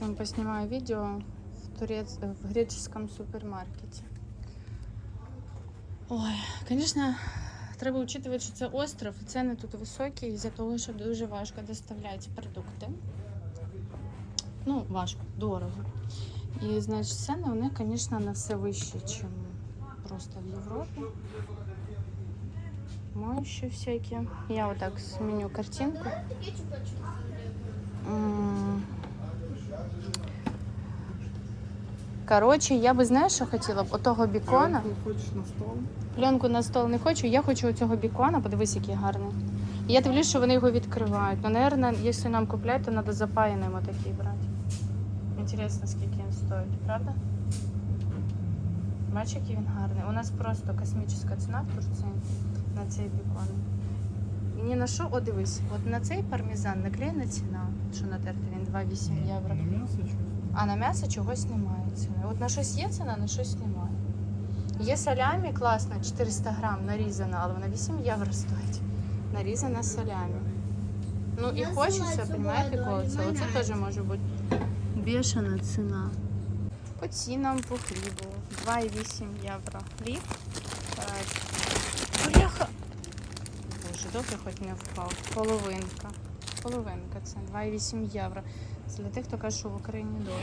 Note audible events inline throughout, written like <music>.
Сейчас поснимаю видео в, турец... в греческом супермаркеті. Ой, звісно, треба учитувати, що це остров, і ціни тут високі, із-за того, що дуже важко доставляти продукти. Ну, важко, дорого. І, значить, ціни них, звісно, на все вищі, ніж просто в Європі. Моющі всякі. Я отак зміню картинку. М. Коротше, я би знаєш, що хотіла б отого бікона. Хочеш на стол? Пленку на стол не хочу. Я хочу оцього бікона, подивись, який гарний. І я дивлюсь, що вони його відкривають. Ну, наверное, якщо нам купляти, то треба запаяним отакий брати. Інтересно, скільки він стоїть, правда? Бачиш, який він гарний. У нас просто космічна ціна в Турції на цей бікон. Ні на що, о, дивись, от на цей пармезан наклеєна ціна, що натерти він 2,8 євро. А на м'ясо чогось немає ціни. От на щось є ціна, на щось немає. Є салямі класна, 400 грам нарізана, але вона 8 євро стоїть. Нарізана салямі. Ну і Я хочеться, розумієте, коли це. Оце теж може бути бешена ціна. По цінам по хлібу. 2,8 євро хліб. Е, Бляха! Боже, добре хоч не впав. Половинка. Половинка це 2,8 євро. Це для тих, хто каже, що в Україні дорого.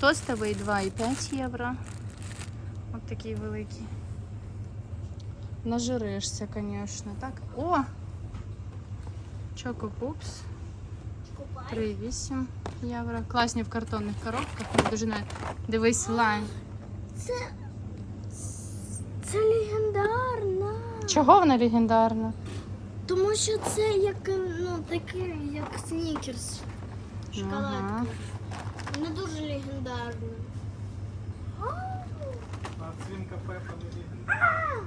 Тостовий 2,5 євро. От такий великий. Нажиришся, звісно, так? О! Poops 3,8 євро. Класні в картонних коробках. Дуже навіть дивись лайн. Це, це легендарна. Чого вона легендарна? Тому що це як ну таке, як снікерс. Шоколадка. Ага. Вона дуже легендарна. А свинка Пепа не легендарна.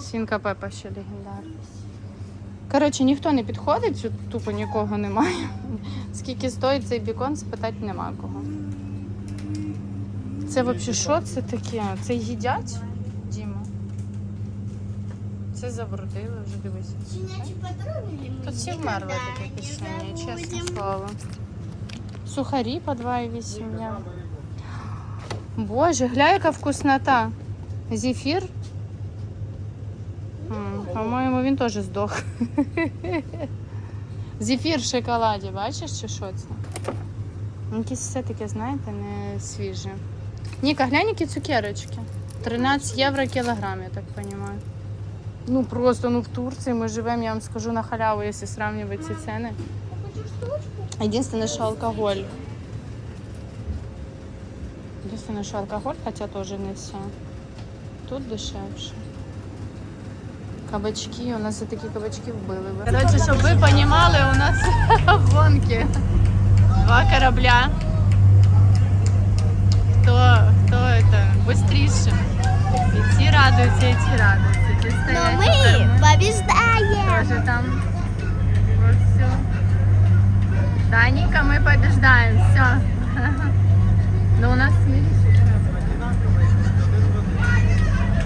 Свінка Пепа ще легендарна. Коротше, ніхто не підходить, тут тупо нікого немає. Скільки стоїть цей бікон, спитати нема кого. Це взагалі що це таке? Це їдять? Це забрудили вже дивись. Щенячі патрони Тут всі вмерли таке пішення, чесне слово. Сухарі по 2,8 я. Боже, гля, яка вкуснота. Зефір. По-моєму, він теж здох. <laughs> Зефір в шоколаді, бачиш, чи що це? Якісь все таке, знаєте, не свіже. Ніка, глянь, які цукерочки. 13 євро кілограм, я так розумію. Ну просто ну в Турції ми живемо, я вам скажу на халяву, якщо сравнювати ці ціни. Единственное, что алкоголь. Единственное, что алкоголь, хотя тоже не все. Тут дешевше. Кабачки, у нас і такі кабачки вбили. Коротше, щоб ви розуміли, у нас <laughs> гонки. Два корабля. Хто, хто это? Быстріше. І ці радуються, і ці радуються. Ті Но стоять ми на корму. побіждаємо. Тоже там вовсю. Даника, мы побеждаем, все. <laughs> Но у нас смиришь.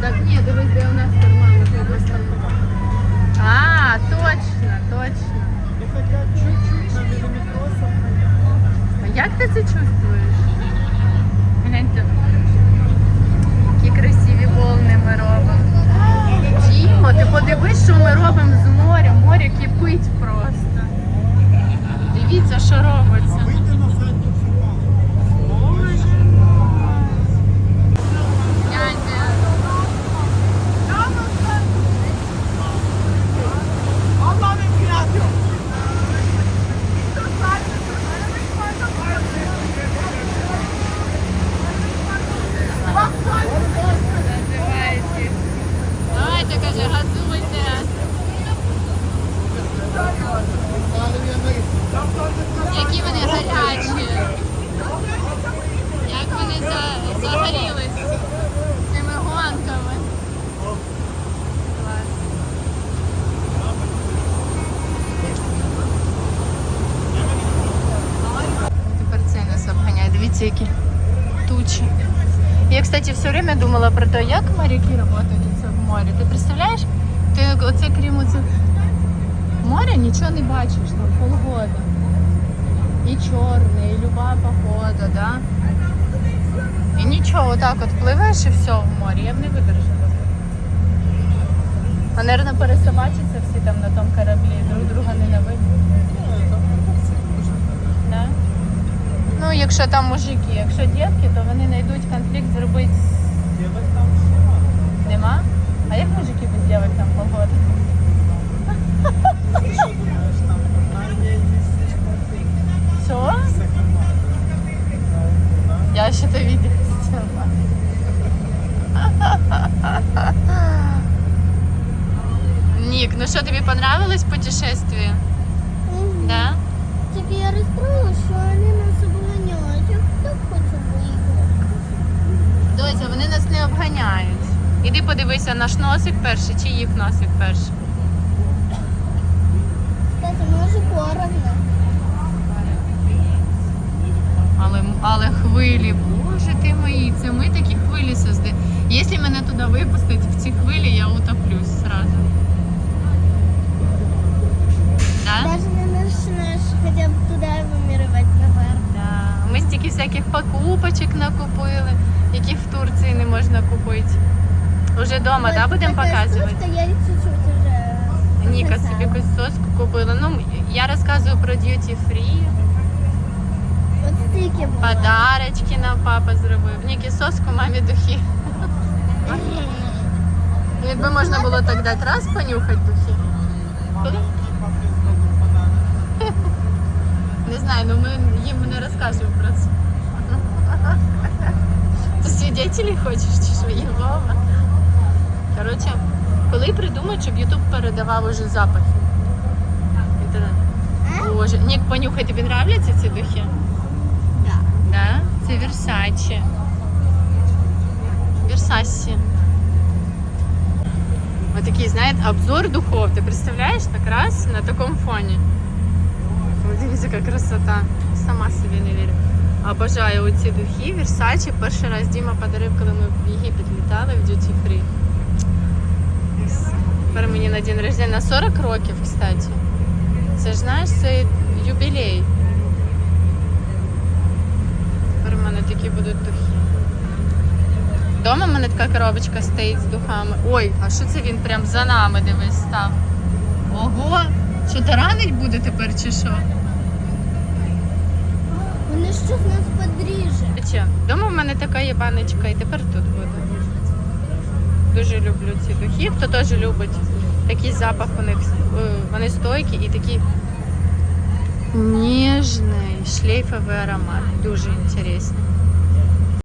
Так ні, дивись, де у нас карман уже поставили. А, точно, точно. Ну хотя чуть-чуть на міліметросом. А як ти це чувствуєш? Гляньте. Які красиві волни ми робимо. Дімо, ти подивись, що ми робимо з моря. Море кипить просто. Дивіться, що робиться. Вийти на задню сюди. Боже Дядя. Називається. Давайте, каже, газуйте. Які вони гарячі. Як вони за- загорілись цими гонками. Клас. Тепер це нас обганяє. Дивіться, які тучі. Я, кстати, все время думала про те, як моряки працюють в морі. Ти представляєш? Ти оце крім оцих моря нічого не бачиш там полгода. чорний, і люба погода, да? І нічого, отак от пливеш і все в морі, я б не видержала. А, мабуть, пересобачаться всі там на тому кораблі, друг друга ненавидять. Да? Ну, якщо там мужики, якщо дівки, то вони знайдуть конфлікт зробити. Дівок там нема. Нема? А як мужики без дівок там погоди? Що. Я ще то видела. Ник, ну що, тобі понравилось путешествие? Да? Тільки я розстроїла, що вони нас обганяють. Я так хочу виїхати. Дося, вони обганяють. Іди подивися, наш носик перший чи їх носик перший. Кстати, може поровно. Але, але хвилі, боже ти мої, це ми такі хвилі создаємо. Якщо мене туди випустять в ці хвилі, я утоплюсь сразу. Да? Даже не начнеш хоча б туди вимірювати наверх. Да. Ми стільки всяких накупили, яких в Турції не можна купити. Уже вдома, да, будемо показувати? Я чуть-чуть уже. Ніка собі якусь соску купила. Ну, я розказую про duty free. Подарочки нам папа зробив. Нікі соску, мамі духи. Ну, Якби можна було так дати раз понюхати духи. Коли? <laughs> Не знаю, ну ми їм не розказуємо про це. Ти свідетелі хочеш чи що Єгова? Коротше, коли придумають, щоб Ютуб передавав уже запахи. Інтернет. Боже, Нік, понюхай, тобі нравляться ці духи? Да. Да? Це Версачі. Версасі. Ось такий, знаєте, обзор духов. Ти представляєш так раз на такому фоні? Ой, Дивіться, яка красота. Сама собі не вірю. Обожаю оці духи. Версачі. Перший раз Діма подарив, коли ми в Єгипет літали в Duty Free. Тепер мені на день рождення на 40 років, кстати. Це ж знаєш, це юбілей. Тепер в мене такі будуть духи. Дома в мене така коробочка стоїть з духами. Ой, а що це він прям за нами дивись став? Ого! Що таранить буде тепер чи що? Вони щось нас подріже. Чи? Дома в мене така є баночка і тепер тут буде. Дуже люблю ці духи. Хто теж любить такий запах у них. е, Вони стойкі і такий ніжний шлейфовий аромат. Дуже інтересний.